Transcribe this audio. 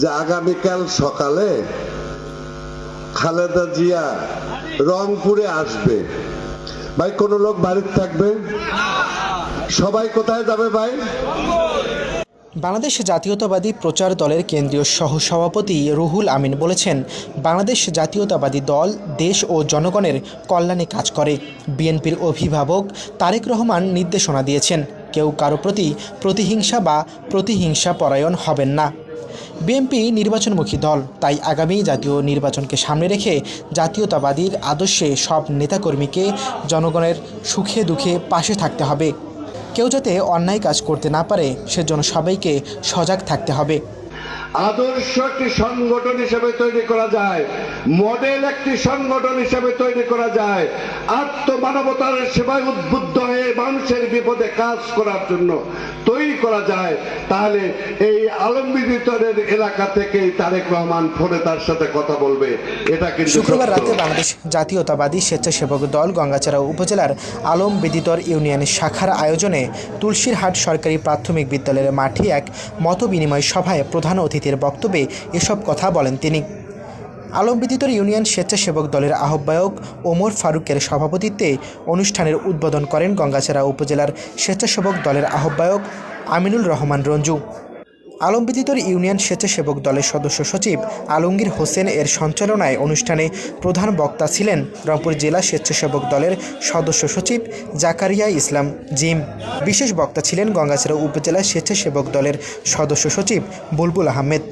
যে আগামীকাল সকালে খালেদা জিয়া রংপুরে আসবে। ভাই, কোন লোক বাড়িতে থাকবে? সবাই কোথায় যাবে ভাই? বাংলাদেশ জাতীয়তাবাদী প্রচার দলের কেন্দ্রীয় সহসভাপতি রুহুল আমিন বলেছেন, বাংলাদেশ জাতীয়তাবাদী দল দেশ ও জনগণের কল্যাণে কাজ করে। বিএনপির অভিভাবক তারেক রহমান নির্দেশনা দিয়েছেন, কেউ কারও প্রতি প্রতিহিংসা বা প্রতিহিংসা পরায়ণ হবেন না। বিএনপি নির্বাচনমুখী দল। তাই আগামী জাতীয় নির্বাচনকে সামনে রেখে জাতীয়তাবাদীর আদর্শে সব নেতাকর্মীকে জনগণের সুখে দুঃখে পাশে থাকতে হবে। কেউ যাতে অন্যায় কাজ করতে না পারে, সেজন্য সবাইকে সজাগ থাকতে হবে। আদর্শ একটি সংগঠন হিসেবে তৈরি করা যায়, মডেল একটি সংগঠন হিসেবে তৈরি করা যায়, আত্মমানবতার সেবায় উদ্বুদ্ধ মানুষের বিপদে কাজ করার জন্য তৈরি করা যায়, তাহলে এই আলমবিদিতরের এলাকা থেকেই তারেক রহমান ফোনে তার সাথে কথা বলবে। এটা কিন্তু শুক্রবার রাতে বাংলাদেশ জাতীয়তাবাদী স্বেচ্ছাসেবক দল গঙ্গাচাড়া উপজেলার আলম বেদিতর ইউনিয়ন শাখার আয়োজনে তুলসীরহাট সরকারি প্রাথমিক বিদ্যালয়ের মাঠে এক মতবিনিময় সভায় প্রধান অতিথির বক্তব্যে এসব কথা বলেন তিনি। আলমবিদিতর ইউনিয়ন স্বেচ্ছাসেবক দলের আহ্বায়ক ওমর ফারুকের সভাপতিত্বে অনুষ্ঠানের উদ্বোধন করেন গঙ্গাচাড়া উপজেলার স্বেচ্ছাসেবক দলের আহ্বায়ক আমিনুল রহমান রঞ্জু। আলমবিদিতর ইউনিয়ন স্বেচ্ছাসেবক দলের সদস্য সচিব আলমগীর হোসেন এর সঞ্চালনায় অনুষ্ঠানে প্রধান বক্তা ছিলেন রংপুর জেলা স্বেচ্ছাসেবক দলের সদস্য সচিব জাকারিয়া ইসলাম জিম। বিশেষ বক্তা ছিলেন গঙ্গাছড়া উপজেলা স্বেচ্ছাসেবক দলের সদস্য সচিব বুলবুল আহমেদ।